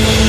Thank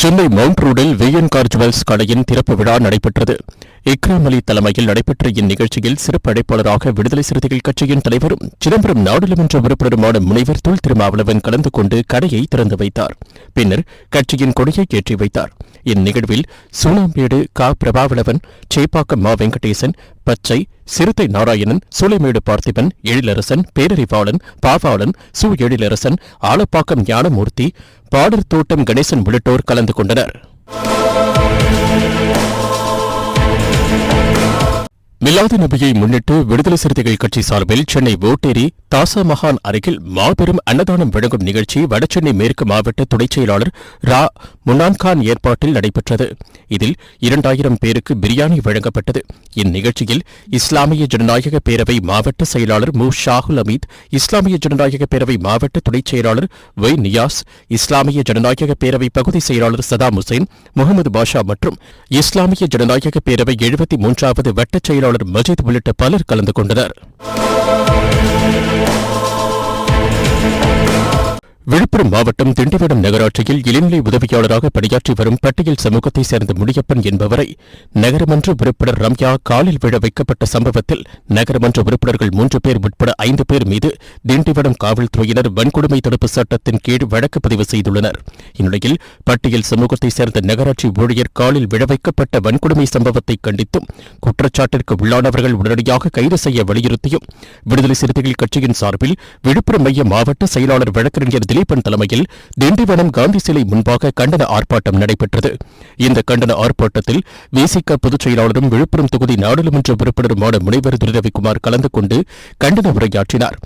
Chennai mount ரோடில் VN car jewels கடையின் திறப்பு விழா நடைபெற்றது. இக்ராம் அலி தலைமையில் நடைபெற்ற இந்நிகழ்ச்சியில் சிறப்பு அழைப்பாளராக விடுதலை சிறுத்தைகள் கட்சியின் தலைவரும் சிதம்பரம் நாடாளுமன்ற உறுப்பினருமான முனைவர் தொல் திருமாவளவன் கலந்து கொண்டு கடையை திறந்து வைத்தார். பின்னர் கட்சியின் கொடியை ஏற்றி வைத்தார். இந்நிகழ்வில் சூனாம்பேடு கா. பிரபாவளவன் சேப்பாக்கம் மா. வெங்கடேசன் பச்சை சிறுத்தை நாராயணன் சூளைமேடு பார்த்திபன் எழிலரசன் பேரறிவாளன் பாவாளன் சு. எழிலரசன் ஆலப்பாக்கம் ஞானமூர்த்தி பாடர் தோட்டம் கணேசன் உள்ளிட்டோர் கலந்து கொண்டனர். மிலாது நபியை முன்னிட்டு விடுதலை சிறுத்தைகள் கட்சி சார்பில் சென்னை ஓட்டேரி தாசா மகான் அருகில் மாபெரும் அன்னதானம் வழங்கும் நிகழ்ச்சி வடசென்னை மேற்கு மாவட்ட துணைச் செயலாளர் ரா முன்னான்கான் ஏற்பாட்டில் நடைபெற்றது. இதில் இரண்டாயிரம் பேருக்கு பிரியாணி வழங்கப்பட்டது. இந்நிகழ்ச்சியில் இஸ்லாமிய ஜனநாயக பேரவை மாவட்ட செயலாளர் மு. ஷாகுல் அமீத் இஸ்லாமிய ஜனநாயக பேரவை மாவட்ட துணைச் செயலாளர் ஒய் நியாஸ் இஸ்லாமிய ஜனநாயக பேரவை பகுதி செயலாளர் சதாம் ஹுசைன் முகமது பாஷா மற்றும் இஸ்லாமிய ஜனநாயக பேரவை எழுபத்தி மூன்றாவது வட்டச் செயலாளர் மஜித் உள்ளிட்ட பலர் கலந்து கொண்டனர். விழுப்புரம் மாவட்டம் திண்டிவனம் நகராட்சியில் இளநிலை உதவியாளராக பணியாற்றி வரும் பட்டியல் சமூகத்தைச் சேர்ந்த முடியப்பன் என்பவரை நகரமன்ற உறுப்பினர் ரம்யா காலில் விழ வைக்கப்பட்ட சம்பவத்தில் நகரமன்ற உறுப்பினர்கள் மூன்று பேர் உட்பட ஐந்து பேர் மீது திண்டிவனம் காவல்துறையினர் வன்கொடுமை தடுப்பு சட்டத்தின் கீழ் வழக்கு பதிவு செய்துள்ளனர். இந்நிலையில் பட்டியல் சமூகத்தைச் சேர்ந்த நகராட்சி ஊழியர் காலில் விழ வைக்கப்பட்ட வன்கொடுமை சம்பவத்தை கண்டித்தும் குற்றச்சாட்டிற்கு உள்ளானவர்கள் உடனடியாக கைது செய்ய வலியுறுத்தியும் விடுதலை சிறுத்தைகள் கட்சியின் சார்பில் விழுப்புரம் மைய மாவட்ட செயலாளர் வழக்கறிஞர் திலீபன் தலைமையில் திண்டிவனம் காந்தி சிலை முன்பாக கண்டன ஆர்ப்பாட்டம் நடைபெற்றது. இந்த கண்டன ஆர்ப்பாட்டத்தில் விசிக பொதுச் செயலாளரும் விழுப்புரம் தொகுதி நாடாளுமன்ற உறுப்பினருமான முனைவர் துரிரவிக்குமார் கலந்து கொண்டு கண்டன உரையாற்றினார்.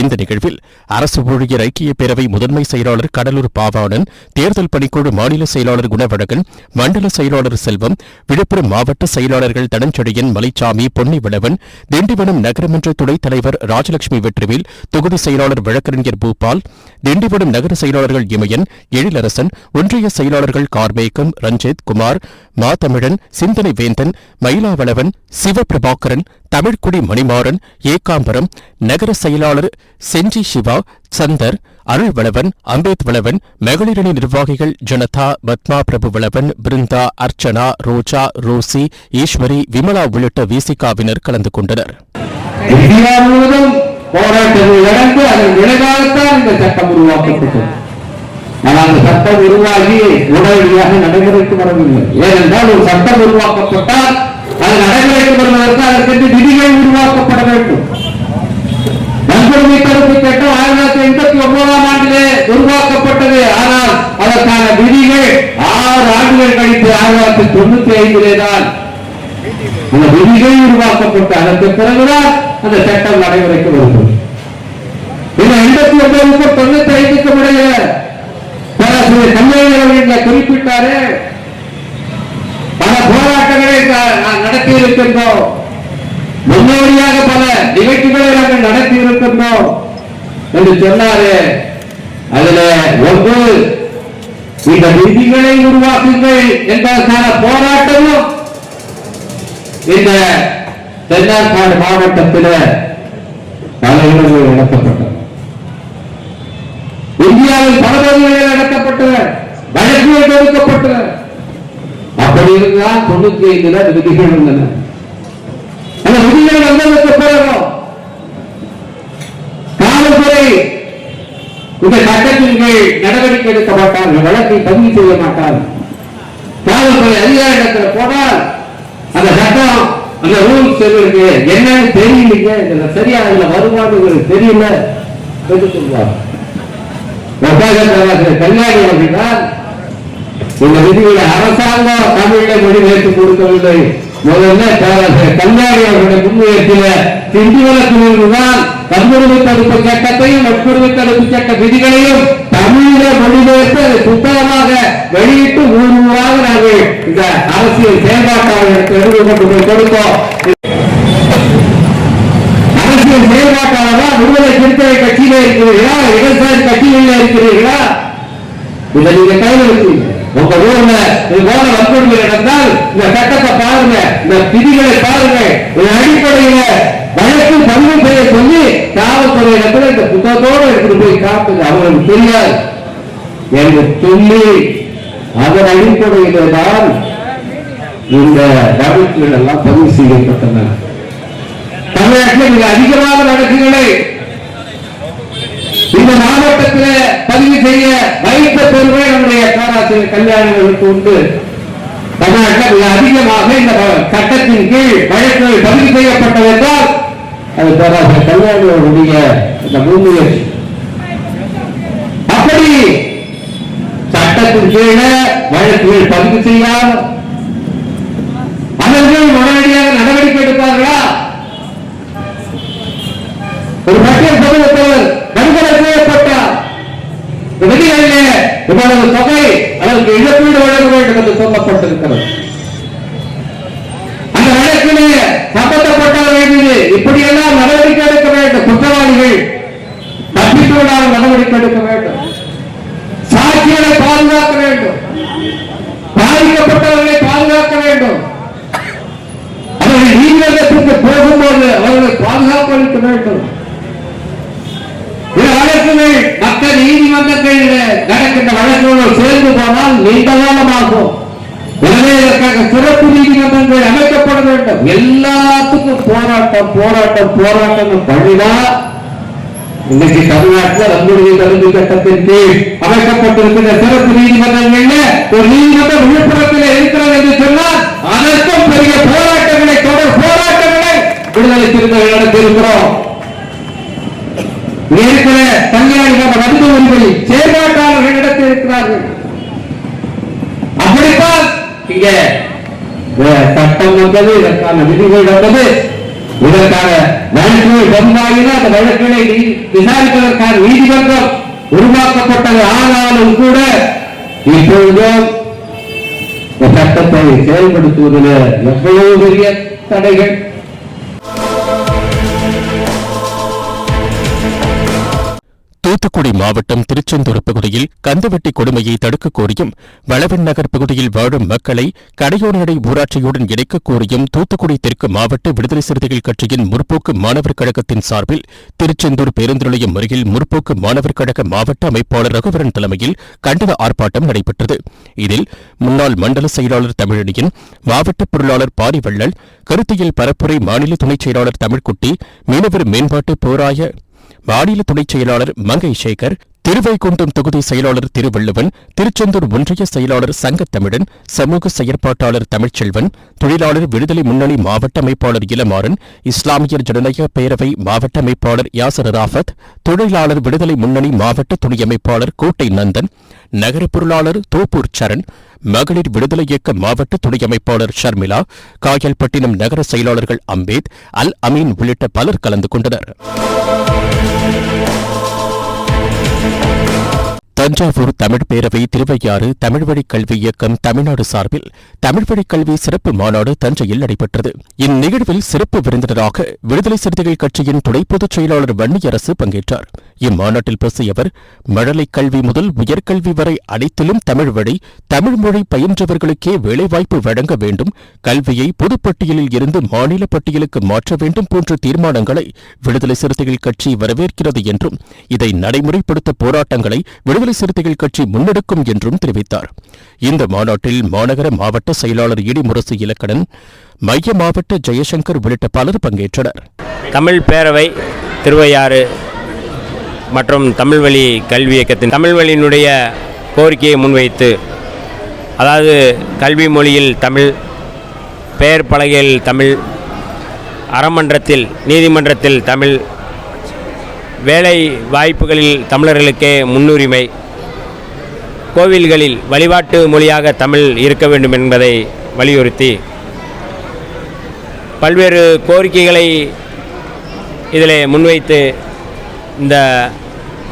இந்த நிகழ்வில் அரசு ஊழியர் ஐக்கிய பேரவை முதன்மை செயலாளர் கடலூர் பாவாணன் தேர்தல் பணிக்குழு மாநில செயலாளர் குணவழகன் மண்டல செயலாளர் செல்வம் விழுப்புரம் மாவட்ட செயலாளர்கள் தனஞ்செழியன் மலைச்சாமி பொன்னிவளவன் திண்டிவனம் நகரமன்ற துணைத் தலைவர் ராஜலட்சுமி வெற்றிவேல் தொகுதி செயலாளர் வழக்கறிஞர் பூபால் திண்டிவனம் நகர செயலாளர்கள் இமயன் எழிலரசன் ஒன்றிய செயலாளர்கள் கார்மேகம் ரஞ்சித் குமார் மாதமிழன் சிந்தனை வேந்தன் மயிலாவளவன் சிவபிரபாகரன் தமிழ்குடி மணிமாறன் ஏகாம்பரம் நகர செயலாளர் செஞ்சி சிவா சந்தர் அருள்வளவன் அம்பேத் வளவன் மகளிரணி நிர்வாகிகள் ஜனதா பத்மா பிரபு வளவன் பிருந்தா அர்ச்சனா ரோஜா ரோசி ஈஸ்வரி விமலா உள்ளிட்ட விசிகாவினர் கலந்து கொண்டனர். போராட்டங்கள் நடந்து அதன் விளைவாகத்தான் இந்த சட்டம் உருவாக்கப்பட்டது. ஆனால் அந்த சட்டம் உருவாகி உடனடியாக நடைமுறைக்கு வரவில்லை. ஏனென்றால் ஒரு சட்டம் உருவாக்கப்பட்டால் அது நடைமுறைக்கு வருவதற்கு அதற்கு விதிகள் உருவாக்கப்பட வேண்டும். வன்கொடுமை தடுப்பு சட்டம் ஆயிரத்தி தொள்ளாயிரத்தி எண்பத்தி ஒன்பதாம் ஆண்டிலே உருவாக்கப்பட்டது. ஆனால் அதற்கான விதிகள் ஆறு ஆண்டுகள் கழித்து ஆயிரத்தி தொள்ளாயிரத்தி தொண்ணூத்தி ஐந்திலே தான். அந்த விதிகள் உருவாக்கப்பட்ட அதற்கு பிறகுதான் அந்த சட்டம் நடைமுறைக்கு வருகிறது இந்த எண்பத்தி ஒன்பதுக்கும் தொண்ணூத்தி ஐந்துக்கும் இடையே பேராசிரியர் கல்யாணம் குறிப்பிட்டாரு பல போராட்டங்களை நடத்தி இருக்கின்றோம் முன்னோடியாக பல நிகழ்ச்சிகளை நாங்கள் நடத்தி இருக்கின்றோம் என்று சொன்னாரு. அதுல ஒன்று இந்த விதிகளை உருவாக்குங்கள் என்பதற்கான போராட்டமும் இந்த தென்னார்காடு மாவட்டத்தில் பல இடங்களில் நடத்தப்பட்டது. இந்தியாவில் பல பகுதிகளில் நடத்தப்பட்டன வழக்குகள் தொடுக்கப்பட்டன அப்படி இருந்தால் தொண்ணூத்தி ஐந்துல விதிகள் இருந்தன அந்த விதிகள் வந்ததற்கு பிறகு இந்த சட்டத்தின் கீழ் நடவடிக்கை எடுக்க மாட்டார்கள் வழக்கை பதிவு செய்ய மாட்டார்கள் காவல்துறை அதிகாரிடத்தில் போனால் அந்த சட்டம் அந்த ரூல்ஸ் இருக்கு என்னன்னு தெரியலீங்க. இதுல சரியா அதுல வருமானங்கள் உங்களுக்கு தெரியல என்று சொல்வார் கல்யாணி அப்படின்னால் இந்த விதிகளை அரசாங்கம் தமிழில மொழிபெயர்த்து கொடுக்கவில்லை. முதல்ல கல்யாணி அவருடைய முன்முயற்சியில திண்டிவனத்திலிருந்துதான் வன்முறை தடுப்பு சட்டத்தையும் வன்முறை தடுப்பு சட்ட விதிகளையும் தமிழில மொழிபெயர்த்து அதை புத்தகமாக வெளியிட்டு ஊர் ஊராக நாங்கள் இந்த அரசியல் செயல்பாட்டாளர்களுக்கு எடுத்து கொண்டு போய் கொடுத்தோம். அரசியல் செயல்பாட்டாளர்களா விடுதலை சிறுத்தை கட்சியில இருக்கிறீர்களா? இடதுசாரி கட்சிகளில் இருக்கிறீர்களா? இதை நீங்க கையில் உங்க ஊர்ல இது போல வன்கொடுமை நடந்தால் இந்த சட்டத்தை பாருங்க இந்த விதிகளை பாருங்க. அடிப்படையில வழக்கு பதிவு செய்ய சொல்லி காவல்துறை இடத்துல இந்த புத்தகத்தோடு எடுத்துட்டு போய் காப்பது அவங்களுக்கு தெரியாது. என்று சொல்லி அதன் அடிப்படையில தான் இந்த வழக்குகள் எல்லாம் பதிவு செய்யப்பட்டன. தமிழ்நாட்டில் மிக அதிகமாக வழக்குகளை இந்த மாவட்டத்தில் பதிவு செய்ய வைத்த பெருமை நம்முடைய பேராசிரியர் கல்யாணங்களுக்கு உண்டு. தமிழ்நாட்டில் மிக அதிகமாக இந்த சட்டத்தின் கீழ் வழக்குகள் பதிவு செய்யப்பட்டது என்றால் அது பேராசிரியர் கல்யாணிகளுடைய இந்த முன்முயற்சி அப்படி சட்டத்தின் கீழே வழக்குகள் பதிவு செய்யாமல் அவர்கள் உடனடியாக நடவடிக்கை எடுப்பார்களா? ஒரு பட்டியல் சமூகத்தவர் படுகொலை செய்யப்பட்டார். இந்த இவ்வளவு தொகை அதற்கு இழப்பீடு வழங்க வேண்டும் என்று சொல்லப்பட்டிருக்கிறது அந்த வழக்கிலே சம்பந்தப்பட்டவர்கள் மீது இப்படியெல்லாம் நடவடிக்கை எடுக்க வேண்டும் குற்றவாளிகள் தப்பித்து விடாமல் நடவடிக்கை எடுக்க வேண்டும் சாட்சிகளை பாதுகாக்க வேண்டும் பாதிக்கப்பட்டவர்களை பாதுகாக்க வேண்டும் அவர்கள் நீதிமன்றத்திற்கு போகும்போது அவர்களை பாதுகாப்பு அளிக்க வேண்டும் இந்த வழக்குகள் மக்கள் நீதிமன்றங்களில் நடக்கின்ற வழக்குகள் சேர்ந்து போனால் நீண்ட காலமாகும் எனவே இதற்காக சிறப்பு நீதிமன்றங்கள் அமைக்கப்பட வேண்டும். எல்லாத்துக்கும் போராட்டம் போராட்டம் போராட்டம் பண்ணிதான் இன்னைக்கு தமிழ்நாட்டில் வன்முறை தடுப்பு சட்டத்தின் கீழ் அமைக்கப்பட்டிருக்கிற சிறப்பு நீதிமன்றங்கள்ல ஒரு நீதிமன்றம் விழுப்புரத்தில் இருக்கிறது என்று சொன்னால் அதற்கும் பெரிய போராட்டம் விடுதலை சிறுத்தைகள் நடத்தியிருக்கிறோம் ஏற்கனவே இருக்கிற கல்யாணி மருத்துவ உரிமை செயற்பாட்டாளர்கள் நடத்தி இருக்கிறார்கள் அப்படித்தான் இங்க சட்டம் வந்தது இதற்கான விதிகள் வந்தது. இதற்கான வழக்குகள் வந்தாயினா அந்த வழக்குகளை விசாரிப்பதற்கான நீதிமன்றம் உருவாக்கப்பட்டது. ஆனாலும் கூட இப்பொழுதும் இந்த சட்டத்தை செயல்படுத்துவதில் எவ்வளவு பெரிய தடைகள்? தூத்துக்குடி மாவட்டம் திருச்செந்தூர் பகுதியில் கந்துவட்டி கொடுமையை தடுக்கக் கோரியும் வளவன் நகர் பகுதியில் வாழும் மக்களை கடையோனடை ஊராட்சியுடன் இணைக்கக் கோரியும் தூத்துக்குடி தெற்கு மாவட்ட விடுதலை சிறுத்தைகள் கட்சியின் முற்போக்கு மாணவர் கழகத்தின் சார்பில் திருச்செந்தூர் பேருந்து நிலையம் அருகில் முற்போக்கு மாணவர் கழக மாவட்ட அமைப்பாளர் ரகுவரன் தலைமையில் கண்டன ஆர்ப்பாட்டம் நடைபெற்றது. இதில் முன்னாள் மண்டல செயலாளர் தமிழனியின் மாவட்ட பொருளாளர் பாரிவள்ளல் கருத்தியல் பரப்புரை மாநில துணைச் செயலாளர் தமிழ்குட்டி மீனவர் மேம்பாட்டு போராய மாநில துணைச் செயலாளர் மங்கை சேகர் திருவைகுண்டம் தொகுதி செயலாளர் திருவள்ளுவன் திருச்செந்தூர் ஒன்றிய செயலாளர் சங்கத்தமிழன் சமூக செயற்பாட்டாளர் தமிழ்ச்செல்வன் தொழிலாளர் விடுதலை முன்னணி மாவட்ட அமைப்பாளர் இளமாறன் இஸ்லாமியர் ஜனநாயக பேரவை மாவட்ட அமைப்பாளர் யாசர் ராஃபத் தொழிலாளர் விடுதலை முன்னணி மாவட்ட துணை அமைப்பாளர் கோட்டை நந்தன் நகர பொருளாளர் தோப்பூர் சரண் மகளிர் விடுதலை இயக்க மாவட்ட துணை அமைப்பாளர் ஷர்மிளா காயல்பட்டினம் நகர செயலாளர்கள் அம்பேத் அல் அமீன் உள்ளிட்ட பலர் கலந்து கொண்டனர். தஞ்சாவூர் தமிழ் பேரவை திருவையாறு தமிழ்வழிக் கல்வி இயக்கம் தமிழ்நாடு சார்பில் தமிழ்வழிக் கல்வி சிறப்பு மாநாடு தஞ்சையில் நடைபெற்றது. இந்நிகழ்வில் சிறப்பு விருந்தினராக விடுதலை சிறுத்தைகள் கட்சியின் துணை பொதுச் செயலாளர் வன்னியரசு பங்கேற்றார். இம்மாநாட்டில் பேசிய அவர் மழலை கல்வி முதல் உயர்கல்வி வரை அனைத்திலும் தமிழ் வழி தமிழ் மொழி பயின்றவர்களுக்கே வேலைவாய்ப்பு வழங்க வேண்டும் கல்வியை பொதுப்பட்டியலில் இருந்து மாநில பட்டியலுக்கு மாற்ற வேண்டும் போன்ற தீர்மானங்களை விடுதலை சிறுத்தைகள் கட்சி வரவேற்கிறது என்றும் இதை நடைமுறைப்படுத்த போராட்டங்களை விடுதலை சிறுத்தைகள் கட்சி முன்னெடுக்கும் என்றும் தெரிவித்தார். இந்த மாநாட்டில் மாநகர மாவட்ட செயலாளர் இடி முரசு இலக்கணன் மைய மாவட்ட ஜெயசங்கர் உள்ளிட்ட பலர் பங்கேற்றனர். தமிழ் பேரவை திருவையாறு மற்றும் தமிழ் வழி கல்வி இயக்கத்தின் தமிழ் வழியினுடைய கோரிக்கையை முன்வைத்து அதாவது கல்வி மொழியில் தமிழ் பெயர் பலகையில் தமிழ் அறமன்றத்தில் நீதிமன்றத்தில் தமிழ் வேலை வாய்ப்புகளில் தமிழர்களுக்கே முன்னுரிமை கோவில்களில் வழிபாட்டு மொழியாக தமிழ் இருக்க வேண்டும் என்பதை வலியுறுத்தி பல்வேறு கோரிக்கைகளை இதில் முன்வைத்து இந்த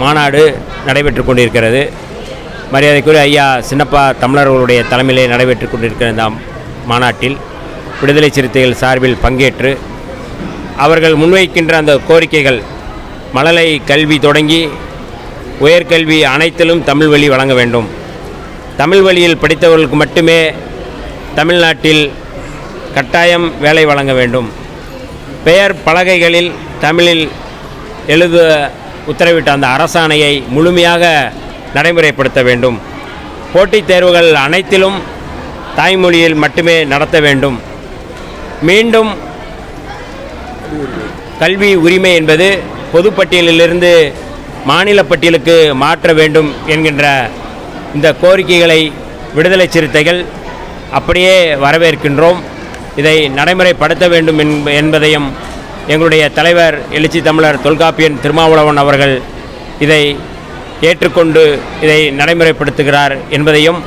மாநாடு நடைபெற்று கொண்டிருக்கிறது. மரியாதைக்குரிய ஐயா சின்னப்பா தமிழர்களுடைய தலைமையிலே நடைபெற்று கொண்டிருக்கிற இந்த மாநாட்டில் விடுதலை சிறுத்தைகள் சார்பில் பங்கேற்று அவர்கள் முன்வைக்கின்ற அந்த கோரிக்கைகள் மழலை கல்வி தொடங்கி உயர்கல்வி அனைத்திலும் தமிழ் வழி வழங்க வேண்டும். தமிழ் வழியில் படித்தவர்களுக்கு மட்டுமே தமிழ்நாட்டில் கட்டாயம் வேலை வழங்க வேண்டும். பெயர் பலகைகளில் தமிழில் எழுத உத்தரவிட்ட அந்த அரசாணையை முழுமையாக நடைமுறைப்படுத்த வேண்டும். போட்டித் தேர்வுகள் அனைத்திலும் தாய்மொழியில் மட்டுமே நடத்த வேண்டும். மீண்டும் கல்வி உரிமை என்பது பொதுப்பட்டியலிலிருந்து மாநில பட்டியலுக்கு மாற்ற வேண்டும் என்கின்ற இந்த கோரிக்கைகளை விடுதலை சிறுத்தைகள் அப்படியே வரவேற்கின்றோம். இதை நடைமுறைப்படுத்த வேண்டும் என்ப- என்பதையும் எங்களுடைய தலைவர் எழுச்சி தமிழர் தொல்காப்பியன் திருமாவளவன் அவர்கள் இதை ஏற்றுக்கொண்டு இதை நடைமுறைப்படுத்துகிறார் என்பதையும்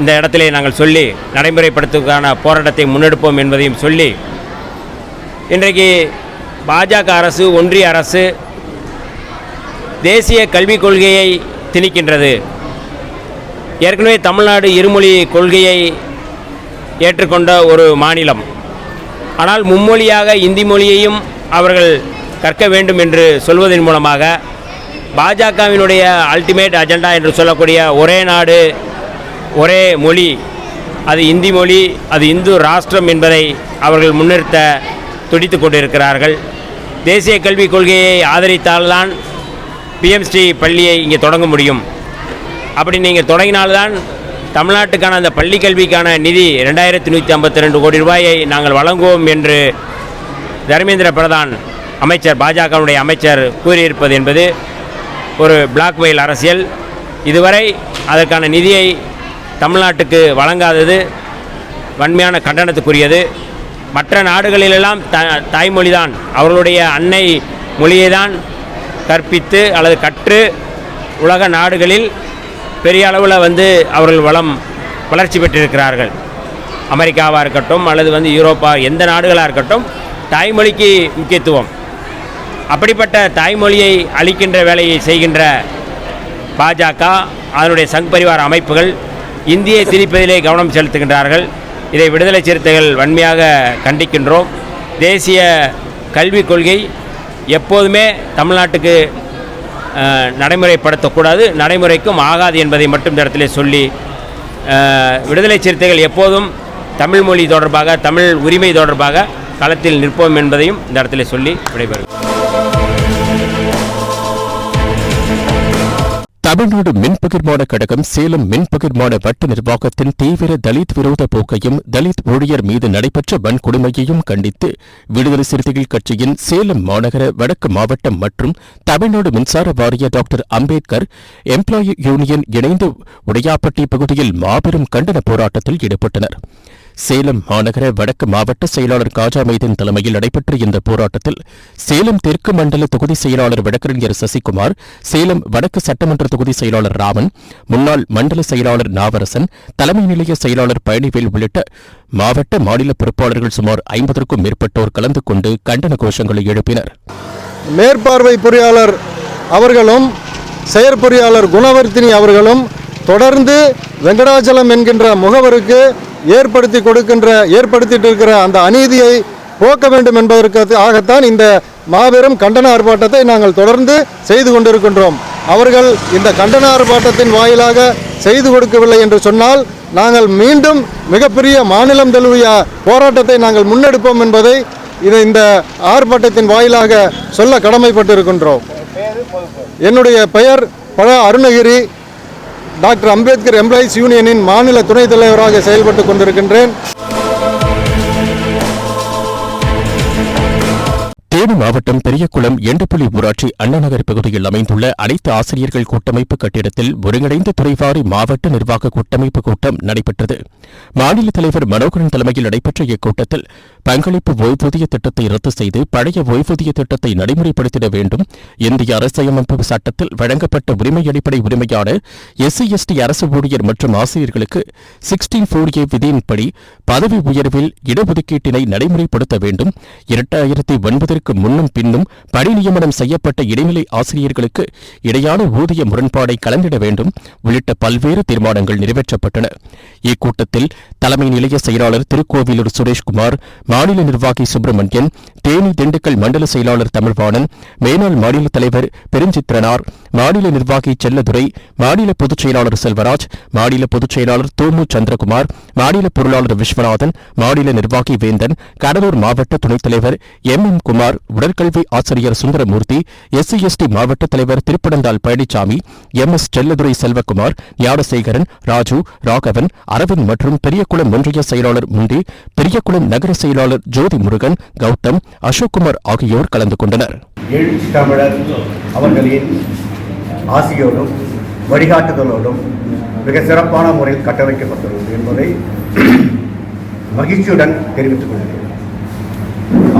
இந்த இடத்திலே நாங்கள் சொல்லி நடைமுறைப்படுத்துவதற்கான போராட்டத்தை முன்னெடுப்போம் என்பதையும் சொல்லி இன்றைக்கு பாஜக அரசு ஒன்றிய அரசு தேசிய கல்விக் கொள்கையை திணிக்கின்றது. ஏற்கனவே தமிழ்நாடு இருமொழி கொள்கையை ஏற்றுக்கொண்ட ஒரு மாநிலம். ஆனால் மும்மொழியாக இந்தி மொழியையும் அவர்கள் கற்க வேண்டும் என்று சொல்வதன் மூலமாக பாஜகவினுடைய அல்டிமேட் அஜெண்டா என்று சொல்லக்கூடிய ஒரே நாடு ஒரே மொழி அது இந்தி மொழி அது இந்து ராஷ்டிரம் என்பதை அவர்கள் முன்னிறுத்த துடித்து கொண்டிருக்கிறார்கள். தேசிய கல்விக் கொள்கையை ஆதரித்தால்தான் பிஎம்ஸ்டி பள்ளியை இங்கே தொடங்க முடியும். அப்படி நீங்கள் தொடங்கினால்தான் தமிழ்நாட்டுக்கான அந்த பள்ளி கல்விக்கான நிதி ரெண்டாயிரத்தி நூற்றி ஐம்பத்தி ரெண்டு கோடி ரூபாயை நாங்கள் வழங்குவோம் என்று தர்மேந்திர பிரதான் அமைச்சர் பாஜகவுடைய அமைச்சர் கூறியிருப்பது என்பது ஒரு பிளாக் பிளாக்மெயில் அரசியல். இதுவரை அதற்கான நிதியை தமிழ்நாட்டுக்கு வழங்காதது வன்மையான கண்டனத்துக்குரியது. மற்ற நாடுகளிலெல்லாம் த தாய்மொழி தான் அவர்களுடைய அன்னை மொழியை தான் கற்பித்து அல்லது கற்று உலக நாடுகளில் பெரிய அளவில் வந்து அவர்கள் வளம் வளர்ச்சி பெற்றிருக்கிறார்கள். அமெரிக்காவாக இருக்கட்டும் அல்லது வந்து யூரோப்பா எந்த நாடுகளாக இருக்கட்டும் தாய்மொழிக்கு முக்கியத்துவம். அப்படிப்பட்ட தாய்மொழியை அளிக்கின்ற வேலையை செய்கின்ற பாஜக அதனுடைய சங் பரிவார அமைப்புகள் இந்தியை திணிப்பதிலே கவனம் செலுத்துகின்றார்கள். இதை விடுதலை சிறுத்தைகள் வன்மையாக கண்டிக்கின்றோம். தேசிய கல்விக் கொள்கை எப்போதுமே தமிழ்நாட்டுக்கு நடைமுறைப்படுத்தக்கூடாது. நடைமுறைக்கும் ஆகாது என்பதை மட்டும் இந்த இடத்திலே சொல்லி விடுதலை சிறுத்தைகள் எப்போதும் தமிழ் மொழி தொடர்பாக தமிழ் உரிமை தொடர்பாக களத்தில் நிற்போம் என்பதையும் இந்த இடத்துல சொல்லி விடைபெறுகிறோம். தமிழ்நாடு மின் பகிர்மான கழகம் சேலம் மின் பகிர்மான வட்ட நிர்வாகத்தின் தீவிர தலித் விரோத போக்கையும் தலித் ஊழியர் மீது நடைபெற்ற வன்கொடுமையையும் கண்டித்து விடுதலை சிறுத்தைகள் கட்சியின் சேலம் மாநகர வடக்கு மாவட்டம் மற்றும் தமிழ்நாடு மின்சார வாரிய டாக்டர் அம்பேத்கர் எம்ப்ளாயி யூனியன் இணைந்து உடையாப்பட்டி பகுதியில் மாபெரும் கண்டன போராட்டத்தில் ஈடுபட்டனர். சேலம் மாநகர வடக்கு மாவட்ட செயலாளர் காஜா மைதீன் தலைமையில் நடைபெற்ற இந்த போராட்டத்தில் சேலம் தெற்கு மண்டல தொகுதி செயலாளர் வழக்கறிஞர் சசிகுமார் சேலம் வடக்கு சட்டமன்ற தொகுதி செயலாளர் ராமன் முன்னாள் மண்டல செயலாளர் நாவரசன் தலைமை நிலைய செயலாளர் பழனிவேல் உள்ளிட்ட மாவட்ட மாநில பொறுப்பாளர்கள் சுமார் ஐம்பதற்கும் மேற்பட்டோர் கலந்து கொண்டு கண்டன கோஷங்களை எழுப்பினர். மேற்பார்வை பொறியாளர் அவர்களும் செயற்பொறியாளர் குணவர்த்தினி அவர்களும் தொடர்ந்து வெங்கடாச்சலம் என்கின்ற முகவருக்கு ஏற்படுத்தி கொடுக்கின்ற ஏற்படுத்திட்டு இருக்கிற அந்த அநீதியை போக்க வேண்டும் என்பதற்கு ஆகத்தான் இந்த மாபெரும் கண்டன ஆர்ப்பாட்டத்தை நாங்கள் தொடர்ந்து செய்து கொண்டிருக்கின்றோம். அவர்கள் இந்த கண்டன ஆர்ப்பாட்டத்தின் வாயிலாக செய்து கொடுக்கவில்லை என்று சொன்னால் நாங்கள் மீண்டும் மிகப்பெரிய மாநிலம் தழுவிய போராட்டத்தை நாங்கள் முன்னெடுப்போம் என்பதை இதை இந்த ஆர்ப்பாட்டத்தின் வாயிலாக சொல்ல கடமைப்பட்டிருக்கின்றோம். என்னுடைய பெயர் பழ அருணகிரி. டாக்டர் அம்பேத்கர் எம்ப்ளாயீஸ் யூனியனின் மாநில துணைத் தலைவராக செயல்பட்டு கொண்டிருக்கின்றேன். தேனி மாவட்டம் பெரியகுளம் எண்டப்புலி ஊராட்சி அண்ணாநகர் பகுதியில் அமைந்துள்ள அனைத்து ஆசிரியர்கள் கூட்டமைப்பு கட்டிடத்தில் ஒருங்கிணைந்த துறைவாரி மாவட்ட நிர்வாக கூட்டமைப்பு கூட்டம் நடைபெற்றது. மாநில தலைவர் மனோகரன் தலைமையில் நடைபெற்ற இக்கூட்டத்தில் பங்களிப்பு ஓய்வூதிய திட்டத்தை ரத்து செய்து பழைய ஓய்வூதிய திட்டத்தை நடைமுறைப்படுத்திட வேண்டும். இந்திய அரசியலமைப்பு சட்டத்தில் வழங்கப்பட்ட உரிமை அடிப்படை உரிமையான எஸ்சி எஸ்டி அரசு ஊழியர் மற்றும் ஆசிரியர்களுக்கு சிக்ஸ்டீன் ஃபோர் ஏ விதியின்படி பதவி உயர்வில் இடஒதுக்கீட்டினை நடைமுறைப்படுத்த வேண்டும். இரண்டாயிரத்தி ஒன்பதற்கு முன்னும் பின்னும் பணி நியமனம் செய்யப்பட்ட இடைநிலை ஆசிரியர்களுக்கு இடையான ஊதிய முரண்பாடை கலந்திட வேண்டும். உள்ளிட்ட பல்வேறு தீர்மானங்கள் நிறைவேற்றப்பட்டன. இக்கூட்டத்தில் தலைமை நிலைய செயலாளர் திருக்கோவிலூர் சுரேஷ்குமார் மாநில நிர்வாகி சுப்பிரமணியன் தேனி திண்டுக்கல் மண்டல செயலாளர் தமிழ்வாணன் மேனாள் மாநில தலைவர் பெருஞ்சித்திரனார் மாநில நிர்வாகி செல்லதுரை மாநில பொதுச் செயலாளர் செல்வராஜ் மாநில பொதுச் செயலாளர் தோமு சந்திரகுமார் மாநில பொருளாளர் விஸ்வநாதன் மாநில நிர்வாகி வேந்தன் கடலூர் மாவட்ட துணைத் தலைவர் எம் எம் குமார் உடற்கல்வி ஆசிரியர் சுந்தரமூர்த்தி எஸ்சி எஸ்டி மாவட்ட தலைவர் திருப்பனந்தால் பழனிசாமி எம் எஸ் செல்லதுரை செல்வகுமார் ஞானசேகரன் ராஜு ராகவன் அரவிந்த் மற்றும் பெரியகுளம் ஒன்றிய செயலாளர் முண்டி பெரியகுளம் நகர செயலாளர் ஜோதி முருகன் கௌதம் அசோக்குமார் ஆகியோர் கலந்து கொண்டனர். எழுச்சி தமிழர் அவர்களின் ஆசியோடும் வழிகாட்டுதலோடும் மிக சிறப்பான முறையில் கட்டமைக்கப்பட்டுள்ளது என்பதை மகிழ்ச்சியுடன் தெரிவித்துக் கொள்கிறேன்.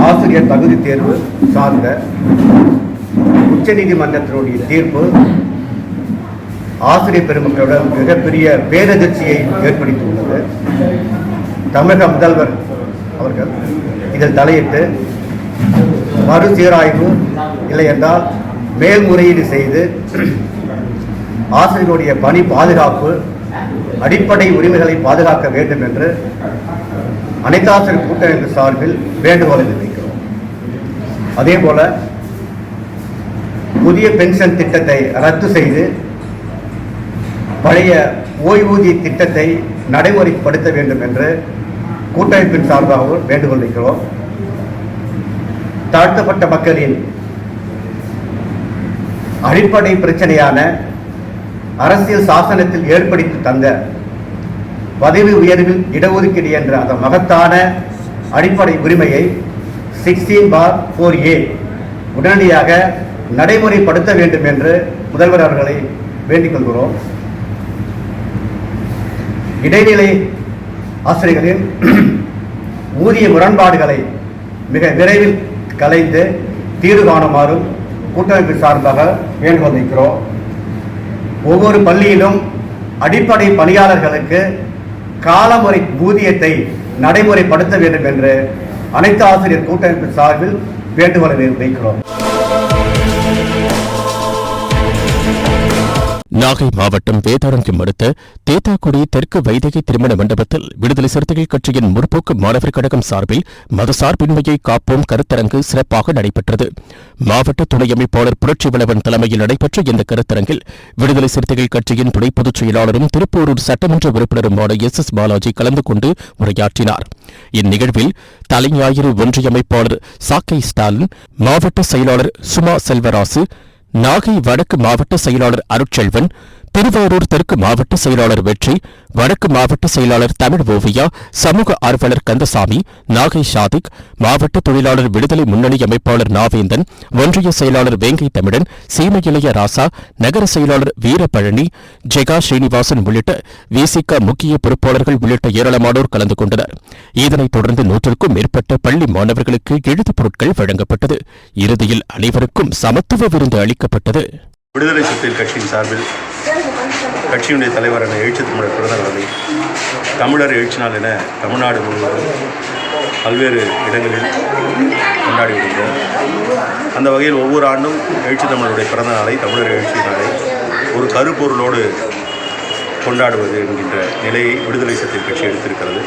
ஆசிரியர் தகுதி தேர்வு சார்ந்த உச்சநீதிமன்றத்தினுடைய தீர்ப்பு ஆசிரியர் பெருமக்களுடன் மிகப்பெரிய பேரதிர்ச்சியை ஏற்படுத்தியுள்ளது. தமிழக முதல்வர் அவர்கள் இதில் தலையிட்டு மறுசீராய்வு இல்லை என்றால் மேல்முறையீடு செய்து ஆசிரியருடைய பணி பாதுகாப்பு அடிப்படை உரிமைகளை பாதுகாக்க வேண்டும் என்று அனைத்து ஆசிரியர் கூட்டமைப்பு சார்பில் வேண்டுகோளை நிர்ணயிக்கிறோம் அதே போல புதிய பென்ஷன் திட்டத்தை ரத்து செய்து பழைய ஓய்வூதிய திட்டத்தை நடைமுறைப்படுத்த வேண்டும் என்று கூட்டமைப்பின் சார்பாகவும் வேண்டுகோள் வைக்கிறோம் தாழ்த்தப்பட்ட மக்களின் அடிப்படை பிரச்சனையான அரசியல் சாசனத்தில் ஏற்படுத்தி தந்த பதவி உயர்வில் இடஒதுக்கீடு என்ற அந்த மகத்தான அடிப்படை உரிமையை சிக்ஸ்டீன் பார் ஃபோர் ஏ உடனடியாக நடைமுறைப்படுத்த வேண்டும் என்று முதல்வர் அவர்களை வேண்டிக் கொள்கிறோம். இடைநிலை ஆசிரியர்களின் ஊதிய முரண்பாடுகளை மிக விரைவில் கலைந்து தீர்வு காணுமாறும் கூட்டமைப்பு சார்பாக வேண்டுகோள் வைக்கிறோம். ஒவ்வொரு பள்ளியிலும் அடிப்படை பணியாளர்களுக்கு காலமுறை ஊதியத்தை நடைமுறைப்படுத்த வேண்டும் என்று அனைத்து ஆசிரியர் கூட்டமைப்பு சார்பில் வேண்டுகோளை வைக்கிறோம். நாகை மாவட்டம் வேதாரண்யம் அடுத்த தேத்தாக்குடி தெற்கு வைதிகை திருமண மண்டபத்தில் விடுதலை சிறுத்தைகள் கட்சியின் முற்போக்கு மாணவர் கழகம் சார்பில் மதசார்பின்மையை காப்போம் கருத்தரங்கு சிறப்பாக நடைபெற்றது. மாவட்ட துணை அமைப்பாளர் புரட்சி வளவன் தலைமையில் நடைபெற்ற இந்த கருத்தரங்கில் விடுதலை சிறுத்தைகள் கட்சியின் துணை பொதுச் செயலாளரும் திருப்பூரூர் சட்டமன்ற உறுப்பினருமான எஸ் எஸ் பாலாஜி கலந்து கொண்டு உரையாற்றினார். இந்நிகழ்வில் தலைஞாயிறு ஒன்றியமைப்பாளர் சாக்கை ஸ்டாலின் மாவட்ட செயலாளர் சுமா செல்வராசு நாகை வடக்கு மாவட்ட செயலாளர் அருட்செல்வன் திருவாரூர் தெற்கு மாவட்ட செயலாளர் வெற்றி வடக்கு மாவட்ட செயலாளர் தமிழ் ஓவியா சமூக ஆர்வலர் கந்தசாமி நாகை ஷாதிக் மாவட்ட தொழிலாளர் விடுதலை முன்னணி அமைப்பாளர் நாவேந்தன் ஒன்றிய செயலாளர் வேங்கை தமிழன் சீம இளைய ராசா நகர செயலாளர் வீரபழனி ஜெகா ஸ்ரீனிவாசன் உள்ளிட்ட விசிக முக்கிய பொறுப்பாளர்கள் உள்ளிட்ட ஏராளமானோர் கலந்து கொண்டனர். இதனைத் தொடர்ந்து நூற்றுக்கும் மேற்பட்ட பள்ளி மாணவர்களுக்கு எழுது பொருட்கள் வழங்கப்பட்டது. இறுதியில் அனைவருக்கும் சமத்துவ விருந்து அளிக்கப்பட்டது. விடுதலை சிறுத்தைகள் கட்சியின் சார்பில் கட்சியினுடைய தலைவரான எழுச்சி தமிழர் பிறந்த தமிழர் எழுச்சி நாள் என தமிழ்நாடு முழுவதும் பல்வேறு இடங்களில் கொண்டாடி வருகிறோம் அந்த வகையில் ஒவ்வொரு ஆண்டும் எழுச்சி தமிழருடைய பிறந்த நாளை தமிழர் எழுச்சி நாளை ஒரு கருப்பொருளோடு கொண்டாடுவது என்கின்ற நிலையை விடுதலை சிறுத்தைகள் கட்சி எடுத்திருக்கிறது.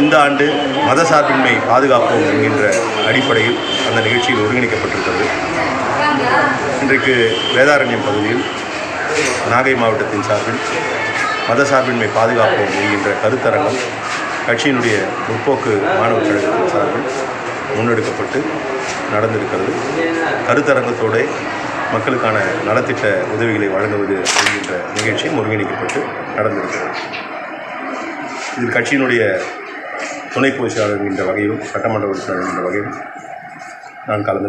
இந்த ஆண்டு மதசார்பின்மை பாதுகாப்போம் என்கின்ற அடிப்படையில் அந்த நிகழ்ச்சியில் ஒருங்கிணைக்கப்பட்டிருக்கிறது. இன்றைக்கு வேதாரண்யம் பகுதியில் நாகை மாவட்டத்தின் சார்பில் மதசார்பின்மை பாதுகாப்போம் என்கின்ற கருத்தரங்கம் கட்சியினுடைய முற்போக்கு மாணவர் கழகத்தின் சார்பில் முன்னெடுக்கப்பட்டு நடந்திருக்கிறது. கருத்தரங்கத்தோடு மக்களுக்கான நலத்திட்ட உதவிகளை வழங்குவது என்கின்ற நிகழ்ச்சியும் ஒருங்கிணைக்கப்பட்டு நடந்திருக்கிறது. இதில் கட்சியினுடைய துணை பொதுச் செயலாளர் என்கின்ற வகையிலும் சட்டமன்ற உறுப்பினர் என்கின்ற வகையிலும் நான் கலந்து